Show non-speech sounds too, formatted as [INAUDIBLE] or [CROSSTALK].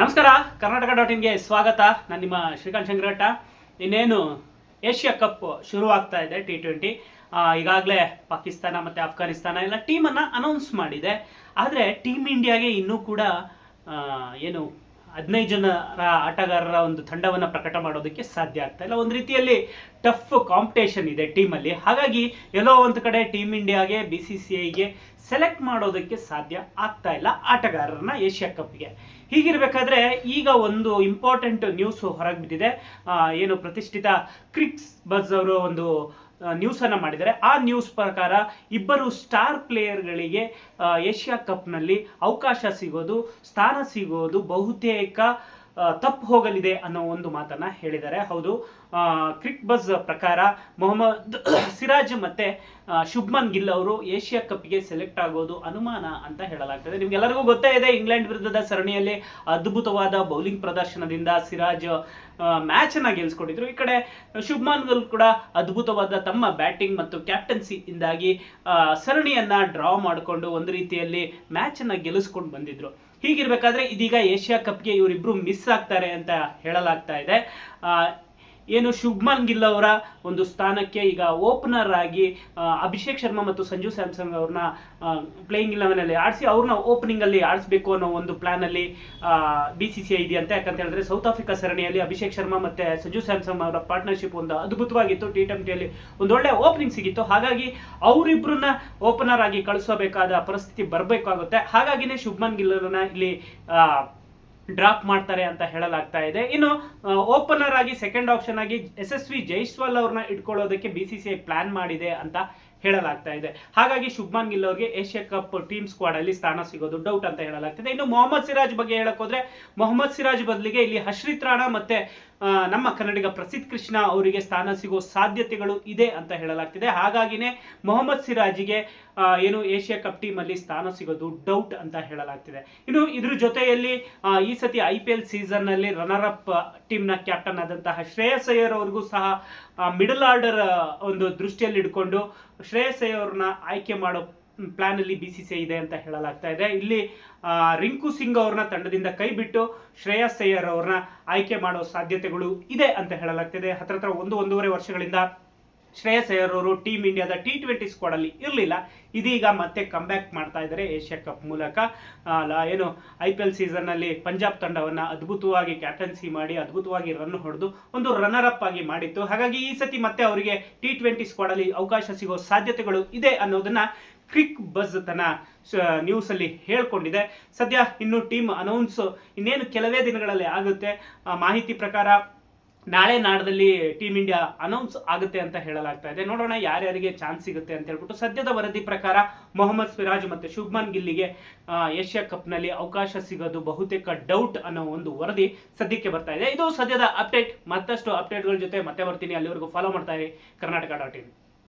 ನಮಸ್ಕಾರ, ಕರ್ನಾಟಕ ಡಾಟ್ ಇನ್ಗೆ ಸ್ವಾಗತ. ನಾನು ನಿಮ್ಮ ಶ್ರೀಕಾಂತ್ ಶಂಕರಘಟ್ಟ ಇನ್ನೇನು, ಏಷ್ಯಾ ಕಪ್ ಶುರುವಾಗ್ತಾ ಇದೆ ಟಿ ಟ್ವೆಂಟಿ ಈಗಾಗಲೇ ಪಾಕಿಸ್ತಾನ ಮತ್ತು ಅಫ್ಘಾನಿಸ್ತಾನ ಎಲ್ಲ ಟೀಮನ್ನು ಅನೌನ್ಸ್ ಮಾಡಿದೆ. ಆದರೆ ಟೀಮ್ ಇಂಡಿಯಾಗೆ ಇನ್ನೂ ಕೂಡ ಏನು ಹದಿನೈದು ಜನರ ಆಟಗಾರರ ಒಂದು ತಂಡವನ್ನು ಪ್ರಕಟ ಮಾಡೋದಕ್ಕೆ ಸಾಧ್ಯ ಆಗ್ತಾ ಇಲ್ಲ. ಒಂದು ರೀತಿಯಲ್ಲಿ ಟಫ್ ಕಾಂಪಿಟೇಷನ್ ಇದೆ ಟೀಮಲ್ಲಿ. ಹಾಗಾಗಿ ಎಲ್ಲೋ ಒಂದು ಕಡೆ ಟೀಮ್ ಇಂಡಿಯಾಗೆ ಬಿ ಸಿ ಸಿ ಐಗೆ ಸೆಲೆಕ್ಟ್ ಮಾಡೋದಕ್ಕೆ ಸಾಧ್ಯ ಆಗ್ತಾ ಇಲ್ಲ ಆಟಗಾರರನ್ನ ಏಷ್ಯಾ ಕಪ್ಗೆ ಹೀಗಿರಬೇಕಾದ್ರೆ ಈಗ ಒಂದು ಇಂಪಾರ್ಟೆಂಟ್ ನ್ಯೂಸ್ ಹೊರಗೆ ಬಿದ್ದಿದೆ ಏನು ಪ್ರತಿಷ್ಠಿತ ಕ್ರಿಕ್ಸ್ ಬಸ್ ಅವರು ಒಂದು ನ್ಯೂಸ್ ಅನ್ನ ಮಾಡಿದ್ದಾರೆ. ಆ ನ್ಯೂಸ್ ಪ್ರಕಾರ ಇಬ್ಬರು ಸ್ಟಾರ್ ಪ್ಲೇಯರ್ಗಳಿಗೆ ಏಷ್ಯಾ ಕಪ್ನಲ್ಲಿ ಅವಕಾಶ ಸಿಗೋದು, ಸ್ಥಾನ ಸಿಗೋದು ಬಹುತೇಕ ತಪ್ಪು ಹೋಗಲಿದೆ ಅನ್ನೋ ಒಂದು ಮಾತನ್ನ ಹೇಳಿದ್ದಾರೆ. ಹೌದು ಕ್ರಿಕ್ ಬಸ್ ಪ್ರಕಾರ ಮೊಹಮ್ಮದ್ [COUGHS] ಸಿರಾಜ್ ಮತ್ತೆ ಶುಭ್ಮನ್ ಗಿಲ್ ಅವರು ಏಷ್ಯಾ ಕಪ್ಗೆ ಸೆಲೆಕ್ಟ್ ಆಗೋದು ಅನುಮಾನ ಅಂತ ಹೇಳಲಾಗ್ತದೆ. ನಿಮ್ಗೆಲ್ಲರಿಗೂ ಗೊತ್ತೇ ಇದೆ, ಇಂಗ್ಲೆಂಡ್ ವಿರುದ್ಧದ ಸರಣಿಯಲ್ಲಿ ಅದ್ಭುತವಾದ ಬೌಲಿಂಗ್ ಪ್ರದರ್ಶನದಿಂದ ಸಿರಾಜ್ ಮ್ಯಾಚ್ ಅನ್ನ ಗೆಲ್ಸ್ಕೊಂಡಿದ್ರು. ಈ ಕಡೆ ಶುಭ್ಮನ್ ಗಿಲ್ ಕೂಡ ಅದ್ಭುತವಾದ ತಮ್ಮ ಬ್ಯಾಟಿಂಗ್ ಮತ್ತು ಕ್ಯಾಪ್ಟನ್ಸಿ ಇಂದಾಗಿ ಸರಣಿಯನ್ನ ಡ್ರಾ ಮಾಡಿಕೊಂಡು ಒಂದು ರೀತಿಯಲ್ಲಿ ಮ್ಯಾಚ್ ಅನ್ನ ಗೆಲ್ಲಿಸ್ಕೊಂಡು ಬಂದಿದ್ರು. ಹೀಗಿರ್ಬೇಕಾದ್ರೆ ಇದೀಗ ಏಷ್ಯಾ ಕಪ್ಗೆ ಇವರಿಬ್ರು ಮಿಸ್ ಆಗ್ತಾರೆ ಅಂತ ಹೇಳಲಾಗ್ತಾ ಇದೆ. ಏನು ಶುಭ್ಮನ್ ಗಿಲ್ ಅವರ ಒಂದು ಸ್ಥಾನಕ್ಕೆ ಈಗ ಓಪನರ್ ಆಗಿ ಅಭಿಷೇಕ್ ಶರ್ಮಾ ಮತ್ತು ಸಂಜು ಸ್ಯಾಮ್ಸಂಗ್ ಅವ್ರನ್ನ ಪ್ಲೇಯಿಂಗ್ ಇಲೆವೆನ್ ಅಲ್ಲಿ ಆಡಿಸಿ ಅವ್ರನ್ನ ಓಪನಿಂಗ್ ಅಲ್ಲಿ ಆಡಿಸ್ಬೇಕು ಅನ್ನೋ ಒಂದು ಪ್ಲಾನ್ ಅಲ್ಲಿ ಬಿ ಸಿ ಸಿ ಐ ಇದೆಯಂತೆ ಯಾಕಂತ ಹೇಳಿದ್ರೆ ಸೌತ್ ಆಫ್ರಿಕಾ ಸರಣಿಯಲ್ಲಿ ಅಭಿಷೇಕ್ ಶರ್ಮಾ ಮತ್ತೆ ಸಂಜು ಸ್ಯಾಮ್ಸಂಗ್ ಅವರ ಪಾರ್ಟ್ನರ್ಶಿಪ್ ಒಂದು ಅದ್ಭುತವಾಗಿತ್ತು. ಟಿ ಟ್ವೆಂಟಿಯಲ್ಲಿ ಒಂದು ಒಳ್ಳೆ ಓಪನಿಂಗ್ ಸಿಗಿತ್ತು. ಹಾಗಾಗಿ ಅವರಿಬ್ಬರನ್ನ ಓಪನರ್ ಆಗಿ ಕಳಿಸಬೇಕಾದ ಪರಿಸ್ಥಿತಿ ಬರಬೇಕಾಗುತ್ತೆ. ಹಾಗಾಗಿನೇ ಶುಭ್ಮನ್ ಗಿಲ್ಲರನ್ನ ಇಲ್ಲಿ ಡ್ರಾಪ್ ಮಾಡ್ತಾರೆ ಅಂತ ಹೇಳಲಾಗ್ತಾ ಇದೆ. ಇನ್ನು ಓಪನರ್ ಆಗಿ ಸೆಕೆಂಡ್ ಆಪ್ಷನ್ ಆಗಿ ಯಶಸ್ವಿ ಜೈಸ್ವಾಲ್ ಅವ್ರನ್ನ ಇಟ್ಕೊಳ್ಳೋದಕ್ಕೆ B C C I plan ಮಾಡಿದೆ ಅಂತ ಹೇಳಲಾಗ್ತಾ ಇದೆ. ಹಾಗಾಗಿ ಶುಭ್ಮಾನ್ ಗಿಲ್ ಅವರಿಗೆ ಏಷ್ಯಾ ಕಪ್ ಟೀಮ್ ಸ್ಕ್ವಾಡ್ ಅಲ್ಲಿ ಸ್ಥಾನ ಸಿಗೋದು ಡೌಟ್ ಅಂತ ಹೇಳಲಾಗ್ತಿದೆ. ಇನ್ನು ಮೊಹಮ್ಮದ್ ಸಿರಾಜ್ ಬಗ್ಗೆ ಹೇಳಕ್ ಹೋದ್ರೆ, ಮೊಹಮ್ಮದ್ ಸಿರಾಜ್ ಬದಲಿಗೆ ಇಲ್ಲಿ ಹರ್ಷಿತ್ ರಾಣಾ ಮತ್ತೆ ನಮ್ಮ ಕನ್ನಡಿಗ ಪ್ರಸಿದ್ಧ ಕೃಷ್ಣ ಅವರಿಗೆ ಸ್ಥಾನ ಸಿಗೋ ಸಾಧ್ಯತೆಗಳು ಇದೆ ಅಂತ ಹೇಳಲಾಗ್ತಿದೆ. ಹಾಗಾಗಿನೇ ಮೊಹಮ್ಮದ್ ಸಿರಾಜಿಗೆ ಏನು ಏಷ್ಯಾ ಕಪ್ ಟೀಮ್ ಅಲ್ಲಿ ಸ್ಥಾನ ಸಿಗೋದು ಡೌಟ್ ಅಂತ ಹೇಳಲಾಗ್ತಿದೆ. ಇನ್ನು ಇದ್ರ ಜೊತೆಯಲ್ಲಿ ಈ ಸತಿ ಐ ಪಿ ಎಲ್ ಸೀಸನ್ನಲ್ಲಿ ರನ್ನರ್ ಅಪ್ ಟೀಮ್ನ ಕ್ಯಾಪ್ಟನ್ ಆದಂತಹ ಶ್ರೇಯಸ್ ಅಯ್ಯರ್ ಅವ್ರಿಗೂ ಸಹ ಮಿಡಲ್ ಆರ್ಡರ್ ಒಂದು ದೃಷ್ಟಿಯಲ್ಲಿ ಇಟ್ಕೊಂಡು ಶ್ರೇಯಸ್ ಅವ್ರನ್ನ ಆಯ್ಕೆ ಮಾಡೋ ಪ್ಲಾನ್ ಅಲ್ಲಿ ಬಿ ಸಿ ಸಿ ಇದೆ ಅಂತ ಹೇಳಲಾಗ್ತಾ ಇದೆ. ಇಲ್ಲಿ ರಿಂಕು ಸಿಂಗ್ ಅವ್ರನ್ನ ತಂಡದಿಂದ ಕೈ ಬಿಟ್ಟು ಶ್ರೇಯಸ್ ಅಯ್ಯರ್ ಅವ್ರನ್ನ ಆಯ್ಕೆ ಮಾಡೋ ಸಾಧ್ಯತೆಗಳು ಇದೆ ಅಂತ ಹೇಳಲಾಗ್ತಿದೆ ಹತ್ರ ಹತ್ರ ಒಂದು ಒಂದೂವರೆ ವರ್ಷಗಳಿಂದ ಶ್ರೇಯಸ್ ಅಯ್ಯರವರು ಟೀಮ್ ಇಂಡಿಯಾದ ಟಿ ಟ್ವೆಂಟಿ ಸ್ಕ್ವಾಡ್ ಅಲ್ಲಿ ಇರಲಿಲ್ಲ. ಇದೀಗ ಮತ್ತೆ ಕಮ್ಬ್ಯಾಕ್ ಮಾಡ್ತಾ ಇದ್ದಾರೆ ಏಷ್ಯಾ ಕಪ್ ಮೂಲಕ. ಏನು ಐ ಪಿ ಎಲ್ ಸೀಸನ್ನಲ್ಲಿ ಪಂಜಾಬ್ ತಂಡವನ್ನ ಅದ್ಭುತವಾಗಿ ಕ್ಯಾಪ್ಟನ್ಸಿ ಮಾಡಿ, ಅದ್ಭುತವಾಗಿ ರನ್ ಹೊಡೆದು ಒಂದು ರನ್ನರ್ ಅಪ್ ಆಗಿ ಮಾಡಿತ್ತು. ಹಾಗಾಗಿ ಈ ಸತಿ ಮತ್ತೆ ಅವರಿಗೆ ಟಿ ಟ್ವೆಂಟಿ ಸ್ಕ್ವಾಡ್ ಅಲ್ಲಿ ಅವಕಾಶ ಸಿಗೋ ಸಾಧ್ಯತೆಗಳು ಇದೆ ಅನ್ನೋದನ್ನು ಕ್ರಿಕ್ ಬಸ್ ತನ್ನ ನ್ಯೂಸ್ ಅಲ್ಲಿ ಹೇಳ್ಕೊಂಡಿದೆ. ಸದ್ಯ ಇನ್ನು ಟೀಮ್ ಅನೌನ್ಸ್ ಇನ್ನೇನು ಕೆಲವೇ ದಿನಗಳಲ್ಲಿ ಆಗುತ್ತೆ. ಮಾಹಿತಿ ಪ್ರಕಾರ ನಾಳೆ ನಾಡದಲ್ಲಿ ಟೀಮ್ ಇಂಡಿಯಾ ಅನೌನ್ಸ್ ಆಗುತ್ತೆ ಅಂತ ಹೇಳಲಾಗ್ತಾ ಇದೆ. ನೋಡೋಣ ಯಾರ್ಯಾರಿಗೆ ಚಾನ್ಸ್ ಸಿಗುತ್ತೆ ಅಂತ ಹೇಳ್ಬಿಟ್ಟು ಸದ್ಯದ ವರದಿ ಪ್ರಕಾರ ಮೊಹಮ್ಮದ್ ಸಿರಾಜ್ ಮತ್ತೆ ಶುಭ್ಮನ್ ಗಿಲ್ಲಿಗೆ ಏಷ್ಯಾ ಕಪ್ನಲ್ಲಿ ಅವಕಾಶ ಸಿಗೋದು ಬಹುತೇಕ ಡೌಟ್ ಅನ್ನೋ ಒಂದು ವರದಿ ಸದ್ಯಕ್ಕೆ ಬರ್ತಾ ಇದೆ. ಇದು ಸದ್ಯದ ಅಪ್ಡೇಟ್ ಮತ್ತಷ್ಟು ಅಪ್ಡೇಟ್ಗಳ ಜೊತೆ ಮತ್ತೆ ಬರ್ತೀನಿ. ಅಲ್ಲಿವರೆಗೂ ಫಾಲೋ ಮಾಡ್ತಾ ಇರಿ ಕರ್ನಾಟಕ ಡಾಟ್ ಇನ್.